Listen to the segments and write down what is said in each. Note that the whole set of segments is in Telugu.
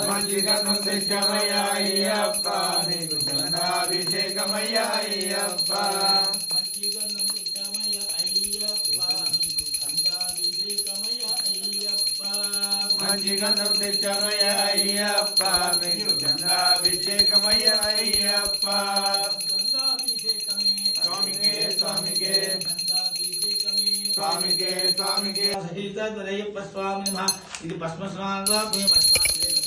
ಮಂಜಿಗನುಗಮಯ್ಯ ಅಯ್ಯಪ್ಪ ನಿಗುಣಾಭಿಷೇಕಮಯ್ಯ ಅಯ್ಯಪ್ಪ ಮಂಜಿಗನುಗಮಯ್ಯ ಅಯ್ಯಪ್ಪ ನಿಗುಣಾಭಿಷೇಕಮಯ್ಯ ಅಯ್ಯಪ್ಪ ಮಂಜಿಗನುಗಮಯ್ಯ ಅಯ್ಯಪ್ಪ ನಿಗುಣಾಭಿಷೇಕಮಯ್ಯ ಅಯ್ಯಪ್ಪ ಗಂಗಾಭಿಷೇಕಮೇ ಸ್ವಾಮಿಗೆ ಸ್ವಾಮಿಗೆ ಸ್ವಾಮಿಗೆ ಸ್ವಾಮಿಗೆ ಹರಿತ ದೊರೆಯಪ್ಪ ಸ್ವಾಮಿ ನಮಃ ಇದು ಭಸ್ಮ ಸ್ನಾನ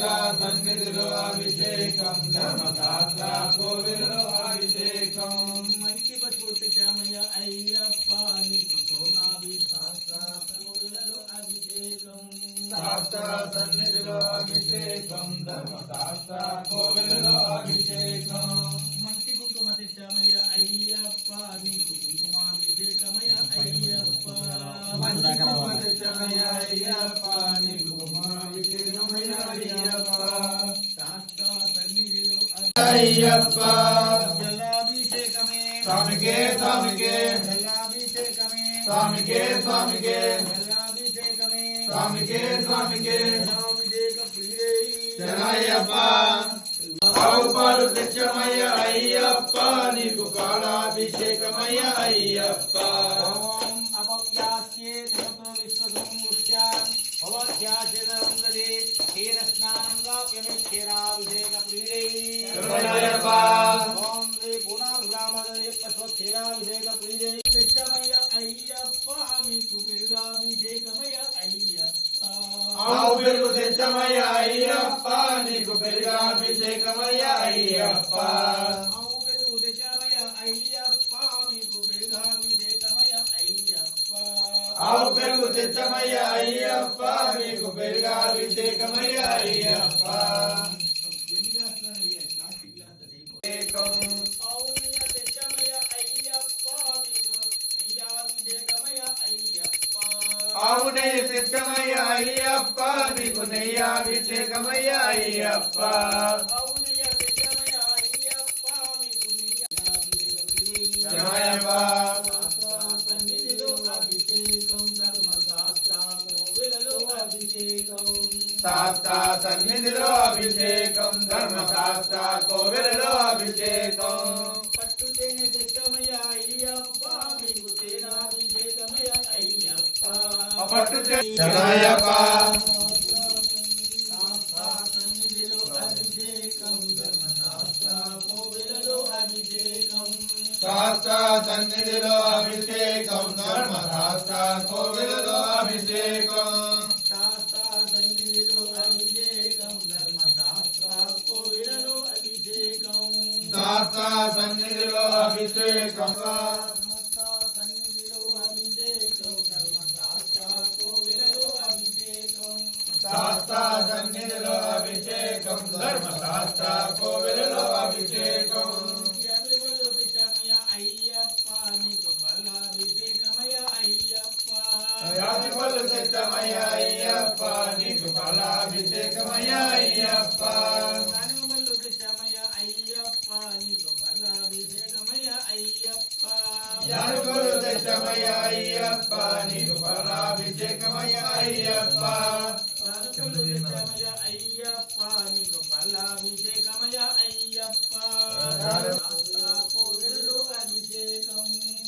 శాస్త్ర సన్నిధిలో అభిషేకం. ధర్మశాస్త్ర కోవిలలో అభిషేకం. మంచి పశువు తెచ్చామయ్య అయ్యప్ప నీకు సోనాభి శాస్త్ర కోవిలలో అభిషేకం. శాస్త్ర సన్నిధిలో అభిషేకం. ஐயப்பா ஜலாபிஷேகமே சாமிக்கே சாமிக்கே ஜலாபிஷேகமே சாமிக்கே சாமிக்கே ஜலாபிஷேகமே சாமிக்கே சாமிக்கே ஜலாபிஷேகப்ரீரே ஜனயப்பா பாவுபாடு திச்சமய ஐயப்பா நீக்கு பாலாபிஷேகமய ஐயப்பா శరణయ్యప్ప అయ్యప్ప మీకు పెరుగాభిషేకమయ్య అయ్యప్ప ఆవు పెరుగు తెచ్చమయ్య అయ్యప్ప నీకు పెరుగాభిషేకమయ్య అయ్యప్ప ఆవు పెరుగు అయ్యప్ప మీకు పెరుగాభిషేకమయ్య అయ్యప్ప ఆవు పెరుగు తెచ్చమయ్య అయ్యప్ప నీకు పెరుగాభిషేకమయ్య అయ్యప్ప ఆవునే నెయ్యి తెచ్చమయ్య అయ్యప్ప నీకు నెయ్యాభిషేకమయ్య అయ్యప్ప. సన్నిధిలో అభిషేకం ధర్మశాస్త్ర శాస్త్ర సన్నిధిలో అభిషేకం ధర్మశాస్త్ర కోవిలలో అభిషేకం. పట్టుదేని శరణయ్యప్ప శాస్త్ర సన్నిధిలో అభిషేకం ధర్మశాస్త్ర కోవిలలో అభిషేకం శాస్త్ర సన్నిధిలో అభిషేకం ధర్మశాస్త్ర కోవిలలో అభిషేకం శాస్త్ర సన్నిధిలో కోవిలలో అభిషేకం శాస్త్ర సన్నిధిలో అభిషేకం. శాస్త్ర సన్నిధిలో అభిషేకం ధర్మశాస్త్ర కోవిలలో అభిషేకం ఎవరివల్లో పిచ్చమయ్య అయ్యప్ప నీకు బలాభిషేకమయ్య అయ్యప్ప యాది పళ్ళు తెచ్చమయ్య అయ్యప్ప నీకు ఫలాభిషేకమయ్య అయ్యప్ప కనుమల్లు పిచ్చమయ్య అయ్యప్ప నీకు బలాభిషేకమయ్య అయ్యప్ప యాది పళ్ళు తెచ్చమయ్య అయ్యప్ప నీకు ఫలాభిషేకమయ్య అయ్యప్ప కనుమల్లు పిచ్చమయ్య అయ్యప్ప నీకు బలాభిషేకమయ్య అయ్యప్ప శాస్త్ర కోవిలలో అభిషేకం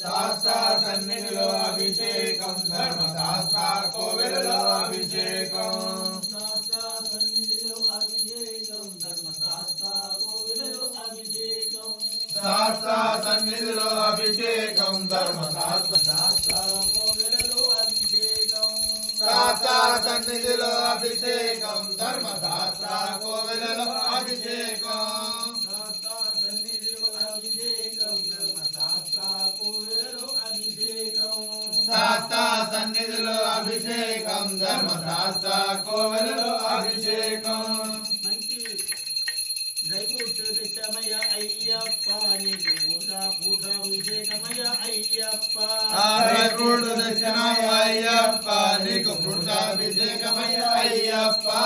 శాస్త్ర సన్నిధిలో అభిషేకం ధర్మశాస్త్ర కోవిలలో అభిషేకం శాస్త్ర సన్నిధిలో అభిషేకం ధర్మశాస్త్ర కోవిలలో అభిషేకం శాస్త్ర సన్నిధిలో అభిషేకం ధర్మశాస్త్ర శాస్త్ర కోవిలలో అభిషేకం శాస్త్ర సన్నిధిలో అభిషేకం ధర్మశాస్త్ర కోవిలలో అభిషేకం సన్నిధిలో అభిషేకం ధర్మశాస్త్ర కోవిలలో అభిషేకం మంచి ఫ్రూట్స్ తెచ్చామయ్యా అయ్యప్ప నీకు పూజ పూజ అభిషేకమయ్యా అయ్యప్ప ஐயப்பா நீக்கும் ஐயப்பா